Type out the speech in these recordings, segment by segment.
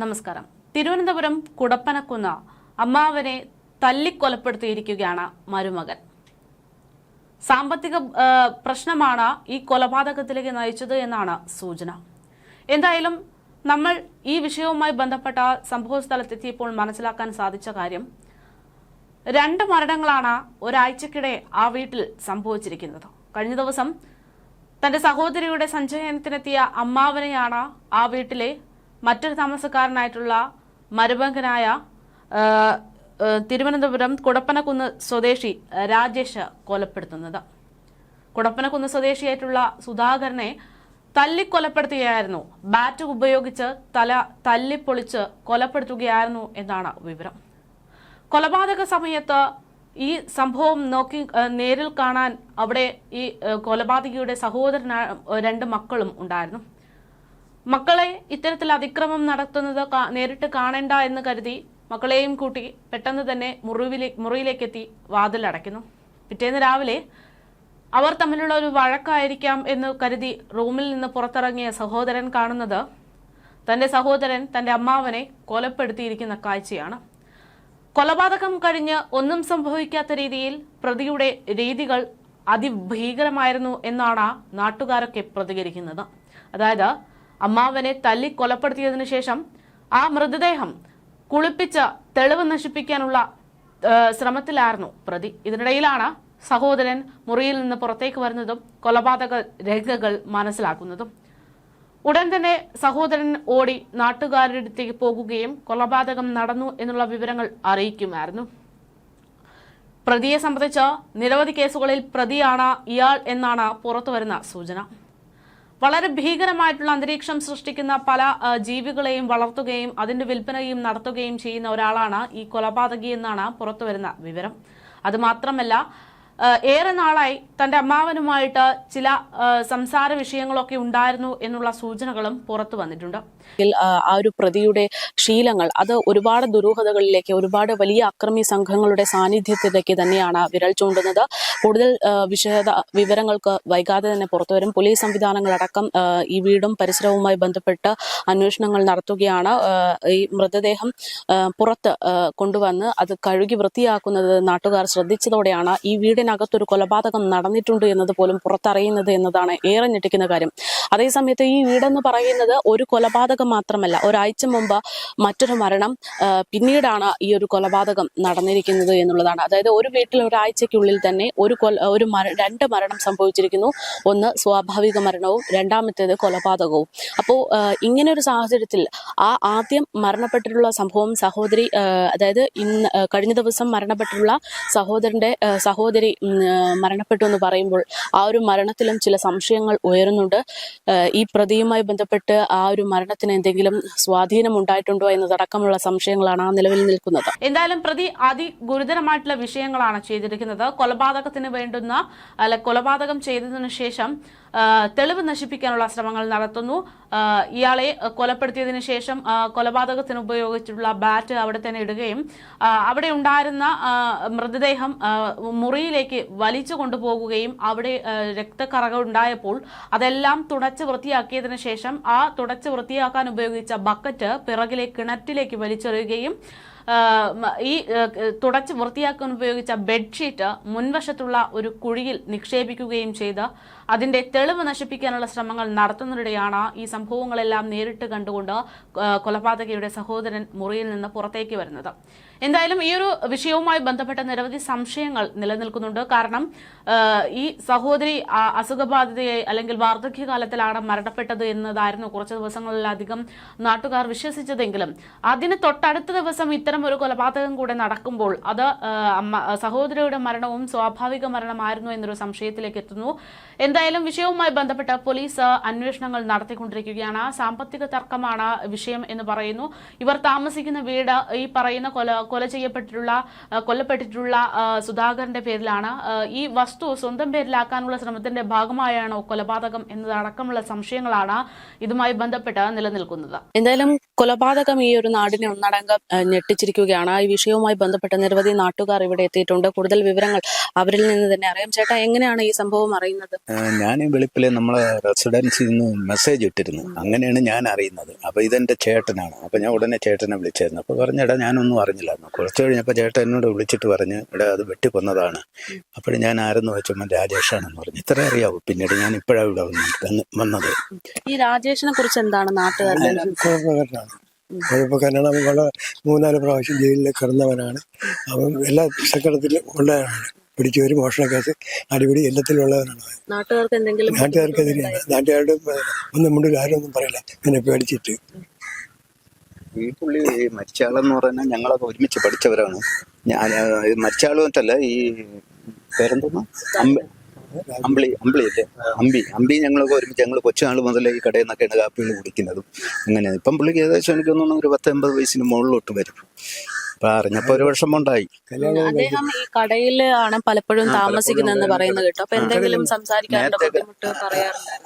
നമസ്കാരം. തിരുവനന്തപുരം കുടപ്പനക്കുന്ന അമ്മാവനെ തല്ലിക്കൊലപ്പെടുത്തിയിരിക്കുകയാണ് മരുമകൻ. സാമ്പത്തിക പ്രശ്നമാണ് ഈ കൊലപാതകത്തിലേക്ക് നയിച്ചത് എന്നാണ് സൂചന. എന്തായാലും നമ്മൾ ഈ വിഷയവുമായി ബന്ധപ്പെട്ട സംഭവ സ്ഥലത്തെത്തിയപ്പോൾ മനസ്സിലാക്കാൻ സാധിച്ച കാര്യം രണ്ട് മരണങ്ങളാണ് ഒരാഴ്ചക്കിടെ ആ വീട്ടിൽ സംഭവിച്ചിരിക്കുന്നത്. കഴിഞ്ഞ ദിവസം തന്റെ സഹോദരിയുടെ സഞ്ചയനത്തിനെത്തിയ അമ്മാവനെയാണ് ആ വീട്ടിലെ മറ്റൊരു താമസക്കാരനായിട്ടുള്ള ആ, തിരുവനന്തപുരം കുടപ്പനക്കുന്ന് സ്വദേശി രാജേഷ് കൊലപ്പെടുത്തുന്നത്. കുടപ്പനക്കുന്ന് സ്വദേശിയായിട്ടുള്ള സുധാകരനെ തല്ലിക്കൊലപ്പെടുത്തുകയായിരുന്നു. ബാറ്റ് ഉപയോഗിച്ച് തല തല്ലിപ്പൊളിച്ച് കൊലപ്പെടുത്തുകയായിരുന്നു എന്നാണ് വിവരം. കൊലപാതക സമയത്ത് ഈ സംഭവം നോക്കി നേരിൽ കാണാൻ അവിടെ ഈ കൊലപാതകിയുടെ സഹോദരന രണ്ട് മക്കളും ഉണ്ടായിരുന്നു. മക്കളെ ഇത്തരത്തിൽ അതിക്രമം നടത്തുന്നത് നേരിട്ട് കാണേണ്ട എന്ന് കരുതി മക്കളെയും കൂട്ടി പെട്ടെന്ന് തന്നെ മുറിവിലെ മുറിയിലേക്കെത്തി വാതിലടയ്ക്കുന്നു. പിറ്റേന്ന് രാവിലെ അവർ തമ്മിലുള്ള ഒരു വഴക്കായിരിക്കാം എന്ന് കരുതി റൂമിൽ നിന്ന് പുറത്തിറങ്ങിയ സഹോദരൻ കാണുന്നത് തന്റെ സഹോദരൻ തന്റെ അമ്മാവനെ കൊലപ്പെടുത്തിയിരിക്കുന്ന കാഴ്ചയാണ്. കൊലപാതകം കഴിഞ്ഞ് ഒന്നും സംഭവിക്കാത്ത രീതിയിൽ പ്രതിയുടെ രീതികൾ അതിഭീകരമായിരുന്നു എന്നാണ് നാട്ടുകാരൊക്കെ പ്രതികരിക്കുന്നത്. അതായത് അമ്മാവനെ തല്ലി കൊലപ്പെടുത്തിയതിനു ശേഷം ആ മൃതദേഹം കുളിപ്പിച്ച് തെളിവ് നശിപ്പിക്കാനുള്ള ശ്രമത്തിലായിരുന്നു പ്രതി. ഇതിനിടയിലാണ് സഹോദരൻ മുറിയിൽ നിന്ന് പുറത്തേക്ക് വരുന്നതും കൊലപാതക രേഖകൾ മനസ്സിലാക്കുന്നതും. ഉടൻ തന്നെ സഹോദരൻ ഓടി നാട്ടുകാരുടെ അടുത്തേക്ക് പോകുകയും കൊലപാതകം നടന്നു എന്നുള്ള വിവരങ്ങൾ അറിയിക്കുമായിരുന്നു. പ്രതിയെ സംബന്ധിച്ച് നിരവധി കേസുകളിൽ പ്രതിയാണ് ഇയാൾ എന്നാണ് പുറത്തുവരുന്ന സൂചന. വളരെ ഭീകരമായിട്ടുള്ള അന്തരീക്ഷം സൃഷ്ടിക്കുന്ന പല ജീവികളെയും വളർത്തുകയും അതിന്റെ വിൽപ്പനയും നടത്തുകയും ചെയ്യുന്ന ഒരാളാണ് ഈ കൊലപാതകി എന്നാണ് പുറത്തുവരുന്ന വിവരം. അത് മാത്രമല്ല ആ, ഏറെ നാളായി തന്റെ അമ്മാവനുമായിട്ട് ചില സംസാര വിഷയങ്ങളൊക്കെ ഉണ്ടായിരുന്നു എന്നുള്ള സൂചനകളും പുറത്തു വന്നിട്ടുണ്ട്. ആ ഒരു പ്രതിയുടെ ശീലങ്ങൾ അത് ഒരുപാട് ദുരൂഹതകളിലേക്ക് ഒരുപാട് വലിയ അക്രമി സംഘങ്ങളുടെ സാന്നിധ്യത്തിലേക്ക് തന്നെയാണ് വിരൽ ചൂണ്ടുന്നത്. കൂടുതൽ വിശദ വിവരങ്ങൾക്ക് വൈകാതെ തന്നെ പുറത്തുവരും പോലീസ് സംവിധാനങ്ങളടക്കം ഈ വീടും പരിസരവുമായി ബന്ധപ്പെട്ട് അന്വേഷണങ്ങൾ നടത്തുകയാണ്. ഈ മൃതദേഹം പുറത്ത് കൊണ്ടുവന്ന് അത് കഴുകി വൃത്തിയാക്കുന്നത് നാട്ടുകാർ ശ്രദ്ധിച്ചതോടെയാണ് ഈ വീടിനകത്തൊരു കൊലപാതകം നടന്നിട്ടുണ്ട് എന്നത് പോലും പുറത്തറിയുന്നത് എന്നതാണ് ഏറെ ഞെട്ടിക്കുന്ന കാര്യം. അതേസമയത്ത് ഈ വീടെന്ന് പറയുന്നത് ഒരു കൊലപാതകം മാത്രമല്ല. ഒരാഴ്ച മുമ്പ് മറ്റൊരു മരണം പിന്നീടാണ് ഈ ഒരു കൊലപാതകം നടന്നിരിക്കുന്നത് എന്നുള്ളതാണ്. അതായത് ഒരു വീട്ടിൽ ഒരാഴ്ചയ്ക്കുള്ളിൽ തന്നെ ഒരു കൊല ഒരു രണ്ട് മരണം സംഭവിച്ചിരിക്കുന്നു. ഒന്ന് സ്വാഭാവിക മരണവും രണ്ടാമത്തേത് കൊലപാതകവും. അപ്പോൾ ഇങ്ങനെ ഒരു സാഹചര്യത്തിൽ ആ ആദ്യം മരണപ്പെട്ടിട്ടുള്ള സംഭവം സഹോദരി അതായത് ഇന്ന് കഴിഞ്ഞ ദിവസം മരണപ്പെട്ടിട്ടുള്ള സഹോദരന്റെ സഹോദരി മരണപ്പെട്ടു എന്ന് പറയുമ്പോൾ ആ ഒരു മരണത്തിലും ചില സംശയങ്ങൾ ഉയരുന്നുണ്ട്. ഈ പ്രതിയുമായി ബന്ധപ്പെട്ട് ആ ഒരു മരണത്തിന് എന്തെങ്കിലും സ്വാധീനം ഉണ്ടായിട്ടുണ്ടോ എന്നതടക്കമുള്ള സംശയങ്ങളാണ് ആ നിലവിൽ നിൽക്കുന്നത്. എന്തായാലും പ്രതി അതിഗുരുതരമായിട്ടുള്ള വിഷയങ്ങളാണ് ചെയ്തിരിക്കുന്നത്. കൊലപാതകത്തിന് വേണ്ടുന്ന അല്ല കൊലപാതകം ചെയ്തതിനു ശേഷം തെളിവ് നശിപ്പിക്കാനുള്ള ശ്രമങ്ങൾ നടത്തുന്നു. ഇയാളെ കൊലപ്പെടുത്തിയതിനു ശേഷം കൊലപാതകത്തിന് ഉപയോഗിച്ചിട്ടുള്ള ബാറ്റ് അവിടെ തന്നെ ഇടുകയും അവിടെ ഉണ്ടായിരുന്ന മൃതദേഹം മുറിയിലേക്ക് വലിച്ചു കൊണ്ടുപോകുകയും അവിടെ രക്തക്കറകൾ ഉണ്ടായപ്പോൾ അതെല്ലാം തുടച്ച് വൃത്തിയാക്കിയതിനു ശേഷം ആ തുടച്ച് വൃത്തിയാക്കാൻ ഉപയോഗിച്ച ബക്കറ്റ് പിറകിലെ കിണറ്റിലേക്ക് വലിച്ചെറിയുകയും ഈ തുടച്ച് വൃത്തിയാക്കാൻ ഉപയോഗിച്ച ബെഡ്ഷീറ്റ് മുൻവശത്തുള്ള ഒരു കുഴിയിൽ നിക്ഷേപിക്കുകയും ചെയ്ത് അതിന്റെ തെളിവ് നശിപ്പിക്കാനുള്ള ശ്രമങ്ങൾ നടത്തുന്നതിനിടെയാണ് ഈ സംഭവങ്ങളെല്ലാം നേരിട്ട് കണ്ടുകൊണ്ട് കൊലപാതകയുടെ സഹോദരൻ മുറിയിൽ നിന്ന് പുറത്തേക്ക് വരുന്നത്. എന്തായാലും ഈ ഒരു വിഷയവുമായി ബന്ധപ്പെട്ട നിരവധി സംശയങ്ങൾ നിലനിൽക്കുന്നുണ്ട്. കാരണം ഈ സഹോദരി അസുഖബാധിതയെ അല്ലെങ്കിൽ വാർദ്ധക്യകാലത്തിലാണ് മരണപ്പെട്ടത് എന്നതായിരുന്നു കുറച്ച് ദിവസങ്ങളിലധികം നാട്ടുകാർ വിശ്വസിച്ചതെങ്കിലും അതിന് തൊട്ടടുത്ത ദിവസം ഇത്തരം ഒരു കൊലപാതകം കൂടെ നടക്കുമ്പോൾ അത് സഹോദരിയുടെ മരണവും സ്വാഭാവിക മരണമായിരുന്നു എന്നൊരു സംശയത്തിലേക്ക് എത്തുന്നു. എന്തായാലും വിഷയവുമായി ബന്ധപ്പെട്ട് പോലീസ് അന്വേഷണങ്ങൾ നടത്തിക്കൊണ്ടിരിക്കുകയാണ്. സാമ്പത്തിക തർക്കമാണ് വിഷയം എന്ന് പറയുന്നു. ഇവർ താമസിക്കുന്ന വീട് ഈ പറയുന്ന കൊല കൊല ചെയ്യപ്പെട്ടിട്ടുള്ള കൊല്ലപ്പെട്ടിട്ടുള്ള സുധാകരന്റെ പേരിലാണ്. ഈ വസ്തു സ്വന്തം പേരിലാക്കാനുള്ള ശ്രമത്തിന്റെ ഭാഗമായാണോ കൊലപാതകം എന്നതടക്കമുള്ള സംശയങ്ങളാണ് ഇതുമായി ബന്ധപ്പെട്ട് നിലനിൽക്കുന്നത്. എന്തായാലും കൊലപാതകം ഈ ഒരു നാടിനെ ഒന്നടങ്കം ഞെട്ടിച്ചിരിക്കുകയാണ്. ഈ വിഷയവുമായി ബന്ധപ്പെട്ട് നിരവധി നാട്ടുകാർ ഇവിടെ എത്തിയിട്ടുണ്ട്. കൂടുതൽ വിവരങ്ങൾ അവരിൽ നിന്ന് തന്നെ അറിയാം. ചേട്ടാ എങ്ങനെയാണ് ഈ സംഭവം അറിയുന്നത്? ഞാൻ വെളുപ്പിലെ നമ്മളെ റെസിഡൻസിൽ നിന്ന് മെസ്സേജ് ഇട്ടിരുന്നു. അങ്ങനെയാണ് ഞാൻ അറിയുന്നത്. അപ്പൊ ഇതെന്റെ ചേട്ടനാണ്. അപ്പൊ ഞാൻ ഉടനെ ചേട്ടനെ വിളിച്ചായിരുന്നു. അപ്പോൾ പറഞ്ഞെടാ ഞാനൊന്നും അറിഞ്ഞില്ലായിരുന്നു. കുറച്ച് കഴിഞ്ഞപ്പോ ചേട്ടൻ എന്നോട് വിളിച്ചിട്ട് പറഞ്ഞ് എടാ അത് വെട്ടിക്കൊന്നതാണ്. അപ്പോഴും ഞാൻ ആരെന്ന് വെച്ചപ്പോൾ രാജേഷാണെന്ന് പറഞ്ഞു. ഇത്ര അറിയാവൂ. പിന്നീട് ഞാൻ ഇപ്പോഴാണ് ഇവിടെ വന്നത്. വന്നത് ഈ രാജേഷിനെ കുറിച്ച് എന്താണ് നാട്ടുകാരുടെ അവൻ മൂന്നാൽ പ്രാവശ്യം ജയിലിൽ കിടന്നവനാണ്. അവൻ എല്ലാ സങ്കടത്തിലും ഉള്ളവനാണ് പിടിച്ചു ഒരു മോഷണ കേസ് അടിപിടി എല്ലാത്തിലുള്ളവരാണ് എന്തെങ്കിലും നാട്ടുകാർക്കെതിരെയാണ് നാട്ടുകാരുടെ ഒന്നും മുണ്ടിൽ ആരും ഒന്നും പറയില്ല. എന്നെ പേടിച്ചിട്ട്. ഈ പുള്ളി ഈ മരിച്ചാളെന്ന് പറഞ്ഞാൽ ഞങ്ങളൊക്കെ ഒരുമിച്ച് പഠിച്ചവരാണ്. ഞാൻ മരിച്ചാളുമറ്റല്ല ഈ പേരെന്തോന്നു അമ്പ അമ്പിളി അമ്പിളി അല്ലേ? അമ്പി അമ്പി ഞങ്ങളൊക്കെ ഒരുമിച്ച് ഞങ്ങൾ കൊച്ചുനാൾ മുതലേ ഈ കടയിൽ നിന്നൊക്കെയാണ് കാപ്പികൾ കുടിക്കുന്നതും. അങ്ങനെ ഇപ്പം പുള്ളിക്ക് ഏകദേശം എനിക്ക് തോന്നുന്നു ഒരു പത്ത് എൺപത് വയസ്സിന് മുകളിലോട്ട് വരും. അപ്പൊ അറിഞ്ഞപ്പോ ഒരു വിഷമമുണ്ടായി. അദ്ദേഹം ഈ കടയിലാണ് പലപ്പോഴും താമസിക്കുന്നതെന്ന് പറയുന്നത് കേട്ടോ. അപ്പൊ എന്തെങ്കിലും സംസാരിക്കാൻ നേരത്തെ- ബുദ്ധിമുട്ട്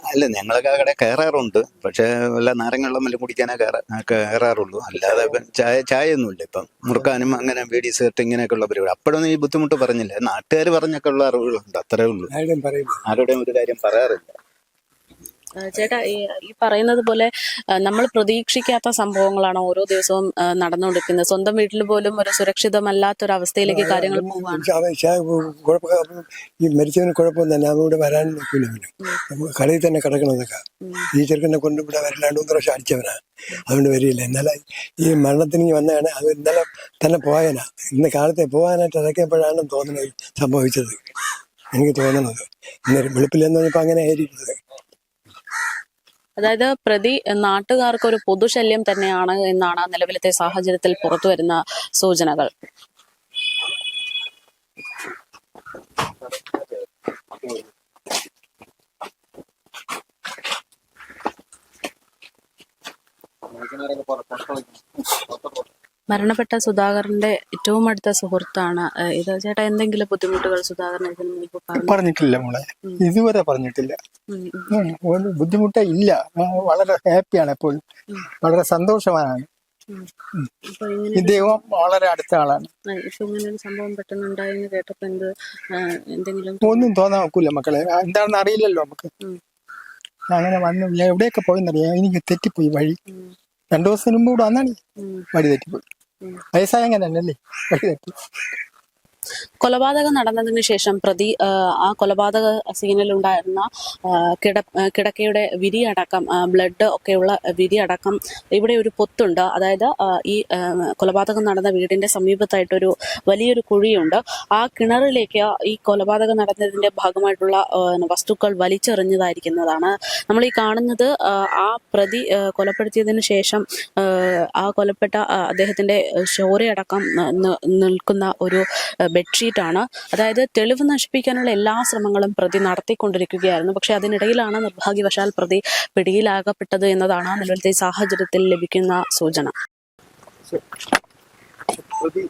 അല്ല ഞങ്ങളൊക്കെ അവിടെ കയറാറുണ്ട്. പക്ഷെ വല്ല നാരങ്ങള്ളം വല്ലതും കുടിക്കാനേ കയറാ കയറാറുള്ളൂ. അല്ലാതെ ചായ ചായ ഒന്നുമില്ല ഇപ്പം. മുറുക്കാനും അങ്ങനെ ബീഡി സെർട്ട് ഇങ്ങനെയൊക്കെ ഉള്ള പരിപാടി. അപ്പോഴൊന്നും ഈ ബുദ്ധിമുട്ട് പറഞ്ഞില്ല. നാട്ടുകാർ പറഞ്ഞൊക്കെ ഉള്ള അറിവുകളുണ്ട് അത്രേ ഉള്ളൂ. ആരുടെയും പറയില്ല ആരുടെയും ഒരു കാര്യം പറയാറില്ല. ചേട്ടാ ഈ ഈ പറയുന്നത് പോലെ നമ്മൾ പ്രതീക്ഷിക്കാത്ത സംഭവങ്ങളാണ് ഓരോ ദിവസവും നടന്നുകൊടുക്കുന്നത് നടന്നുകൊണ്ടിരിക്കുന്നത്. സ്വന്തം വീട്ടിൽ പോലും ഒരു സുരക്ഷിതമല്ലാത്തൊരു അവസ്ഥയിലേക്ക് കാര്യങ്ങൾ ഈ മരിച്ചവന് കുഴപ്പമൊന്നും തന്നെ അവൻ ഇവിടെ വരാൻ നോക്കില്ല നമുക്ക് കളി തന്നെ കിടക്കണമെന്നൊക്കെ ഈ ചെറുക്കനെ കൊണ്ട് ഇവിടെ വരലാണ്ട് മൂന്ന് പ്രാവശ്യം അടിച്ചവനാ. അതുകൊണ്ട് വരില്ല ഇന്നലെ ഈ മരണത്തിന് വന്നതാണ്. അത് ഇന്നലെ തന്നെ പോയനാ. ഇന്ന് കാലത്തെ പോകാനായിട്ട് ഇറക്കിയപ്പോഴാണ് തോന്നുന്നത് സംഭവിച്ചത്. എനിക്ക് തോന്നുന്നത് ഇന്ന് വെളുപ്പില്ലെന്ന് പറഞ്ഞപ്പോൾ അങ്ങനെ ആയിരിക്കുന്നത്. അതായത് പ്രതി നാട്ടുകാർക്ക് ഒരു പൊതുശല്യം തന്നെയാണ് എന്നാണ് നിലവിലത്തെ സാഹചര്യത്തിൽ പുറത്തു വരുന്ന സൂചനകൾ മരണപ്പെട്ട സുധാകരന്റെ ഏറ്റവും അടുത്ത സുഹൃത്താണ്. ഇത് ചേട്ടാ എന്തെങ്കിലും ബുദ്ധിമുട്ടുകൾ സുധാകരൻ പറഞ്ഞിട്ടില്ല മോളെ. ഇതുവരെ പറഞ്ഞിട്ടില്ല. ബുദ്ധിമുട്ടേ ഇല്ല. വളരെ ഹാപ്പിയാണ് എപ്പോഴും. വളരെ സന്തോഷവാനാണ്. ദൈവം വളരെ അടുത്ത ആളാണ് സംഭവം കേട്ടപ്പോ എന്ത് എന്തെങ്കിലും ഒന്നും തോന്നാൻ നോക്കൂല മക്കളെ എന്താണെന്ന് അറിയില്ലല്ലോ നമുക്ക്. അങ്ങനെ വന്ന് എവിടെയൊക്കെ പോയെന്നറിയാം. എനിക്ക് തെറ്റിപ്പോയി വഴി. രണ്ടു ദിവസത്തിന് മുമ്പ് ഇവിടെ വന്നാണ്. വഴി തെറ്റിപ്പോയി. വയസ്സായ അങ്ങനെ തെറ്റി. കൊലപാതകം നടന്നതിന് ശേഷം പ്രതി ആ, കൊലപാതക സീനിൽ ഉണ്ടായിരുന്ന കിട കിടക്കയുടെ വിരി അടക്കം ബ്ലഡ് ഒക്കെയുള്ള വിരിയടക്കം ഇവിടെ ഒരു പൊത്തുണ്ട്. അതായത് ഈ കൊലപാതകം നടന്ന വീടിന്റെ സമീപത്തായിട്ടൊരു വലിയൊരു കുഴിയുണ്ട്. ആ കിണറിലേക്ക് ഈ കൊലപാതകം നടന്നതിന്റെ ഭാഗമായിട്ടുള്ള വസ്തുക്കൾ വലിച്ചെറിഞ്ഞതായിരിക്കുന്നതാണ്. നമ്മൾ ഈ കാണുന്നത് ആ, പ്രതി കൊലപ്പെടുത്തിയതിന് ശേഷം ആ, കൊലപ്പെട്ട അദ്ദേഹത്തിന്റെ ചോരയടക്കം നിൽക്കുന്ന ഒരു ബെഡ്ഷീറ്റാണ്. അതായത് തെളിവ് നശിപ്പിക്കാനുള്ള എല്ലാ ശ്രമങ്ങളും പ്രതി നടത്തിക്കൊണ്ടിരിക്കുകയായിരുന്നു. പക്ഷേ അതിനിടയിലാണ് നിർഭാഗ്യവശാൽ പ്രതി പിടിയിലാകപ്പെട്ടത് എന്നതാണ് നിലവിലത്തെ സാഹചര്യത്തിൽ ലഭിക്കുന്ന സൂചന. പ്രതി